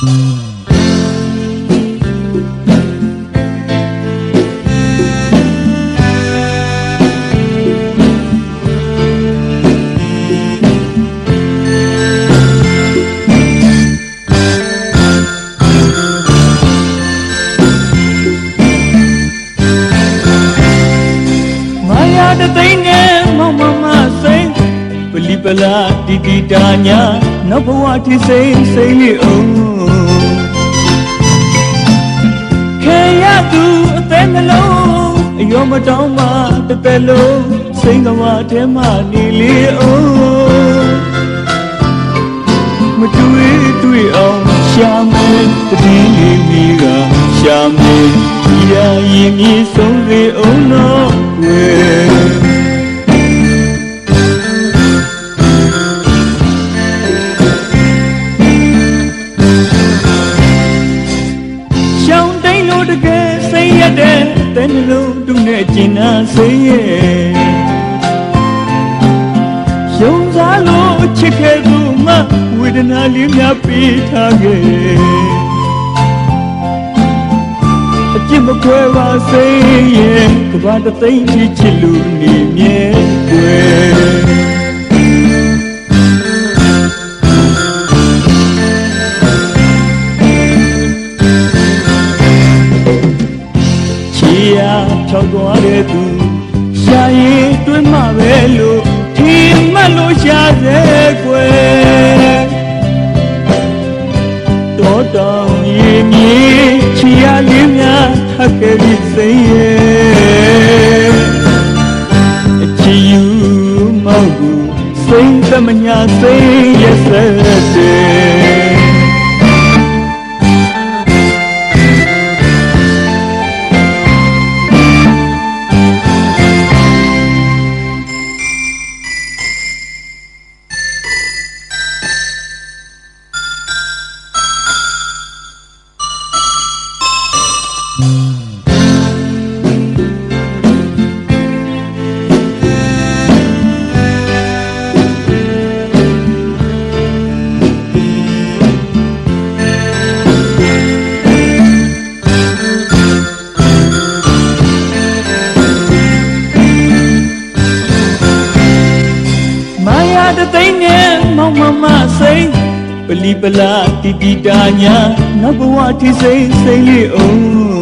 တသိန်းနဲ့မောင်မမစိမ့်ပလီပလာတီတီတာညာနောက်ဘဝထိစိမ့်စိမ့်လေးအောင် လုံးအယောမတောင်းမှတစ်သက်လုံးစိန်ကဝထဲမှနေလေအောင်မတွေ့တွေ့အောင်ရှာမယ်တည်လေးမိကရှာမယ်ဒီရာရင်မြေဆုံးစေအောင်တော့ တဲ့တဲ့နှလုံးသူနဲ့ကျင်နာစိတ်ရဲ့ရှုံးစားလို့ချစ်ခဲ့သူမှဝေဒနာလေးများပေးထားခဲ့အပြစ်မခွဲပါစေရဲ့ကဘာတသိမ့်ချစ်ချစ်လူနေမြဲွယ် ယာထောက်သွားတဲ့သူရှာရင်တွင်းမှပဲလို့ထင်မှတ်လို့ရှာတဲ့ကွယ်တော်တောင်ရေမြေချီရလေးများထပ်ခဲ့ပြီးစိမ့်ရဲ့အချီယူမောက်ဘူးစိမ့်သမညာစိမ့်ရဲ့ဆက်တဲ့ စိမ့်ပလီပလာတီတီတာညာနောက်ဘဝထိစိမ့်စိမ့်လေးအောင်